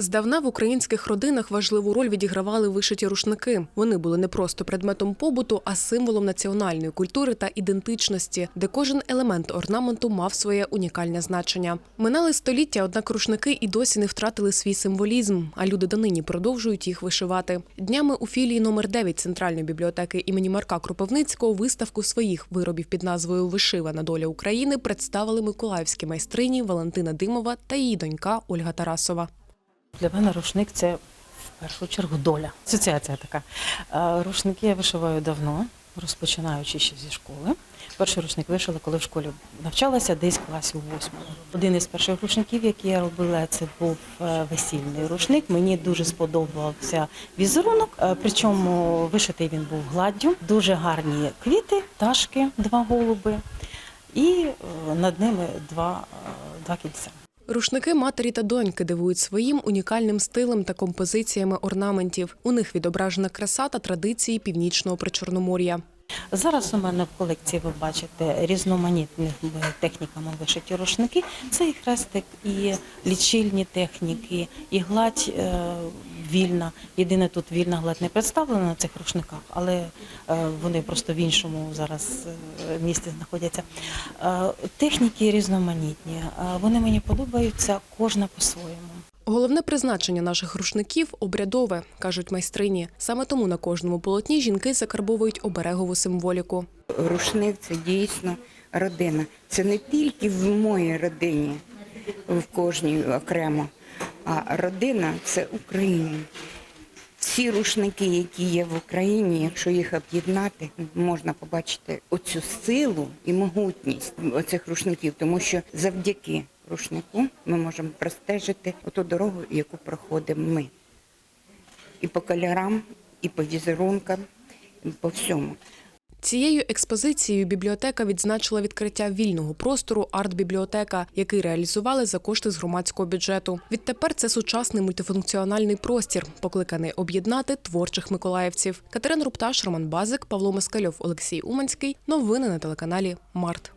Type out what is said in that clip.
Здавна в українських родинах важливу роль відігравали вишиті рушники. Вони були не просто предметом побуту, а символом національної культури та ідентичності, де кожен елемент орнаменту мав своє унікальне значення. Минали століття, однак рушники і досі не втратили свій символізм, а люди донині продовжують їх вишивати. Днями у філії номер 9 Центральної бібліотеки імені Марка Кропивницького виставку своїх виробів під назвою Вишивана доля України представили миколаївські майстрині Валентина Димова та її донька Ольга Тарасова. Для мене рушник це в першу чергу доля. Асоціація така. Е, Рушники я вишиваю давно, розпочинаючи ще зі школи. Перший рушник вишила, коли в школі навчалася, десь в класі у восьмому. Один із перших рушників, які я робила, це був е, весільний рушник. Мені дуже сподобався візерунок, е, причому вишитий він був гладдю. Дуже гарні квіти, пташки, два голуби, і над ними два, два кільця. Рушники матері та доньки дивують своїм унікальним стилем та композиціями орнаментів. У них відображена краса та традиції північного причорномор'я. Зараз у мене в колекції ви бачите різноманітними техніками вишиті рушники. Це і хрестик, і лічильні техніки, і гладь е, вільна. Єдине тут вільна гладь не представлена на цих рушниках, але е, вони просто в іншому зараз е, місці знаходяться. Е, техніки різноманітні. Вони мені подобаються кожна по-своєму. Головне призначення наших рушників обрядове, кажуть майстрині. Саме тому на кожному полотні жінки закарбовують оберегову символіку. Рушник це дійсно родина. Це не тільки в моїй родині, в кожній окремо, а родина це Україна. Всі рушники, які є в Україні, якщо їх об'єднати, можна побачити оцю силу і могутність оцих рушників, тому що завдяки рушнику ми можемо простежити оту дорогу, яку проходимо ми. І по кольорам, і по візерункам, і по всьому. Цією експозицією бібліотека відзначила відкриття вільного простору арт-бібліотека, який реалізували за кошти з громадського бюджету. Відтепер це сучасний мультифункціональний простір, покликаний об'єднати творчих миколаївців. Катерина Рупташ, Роман Базик, Павло Москальов, Олексій Уманський. Новини на телеканалі Март.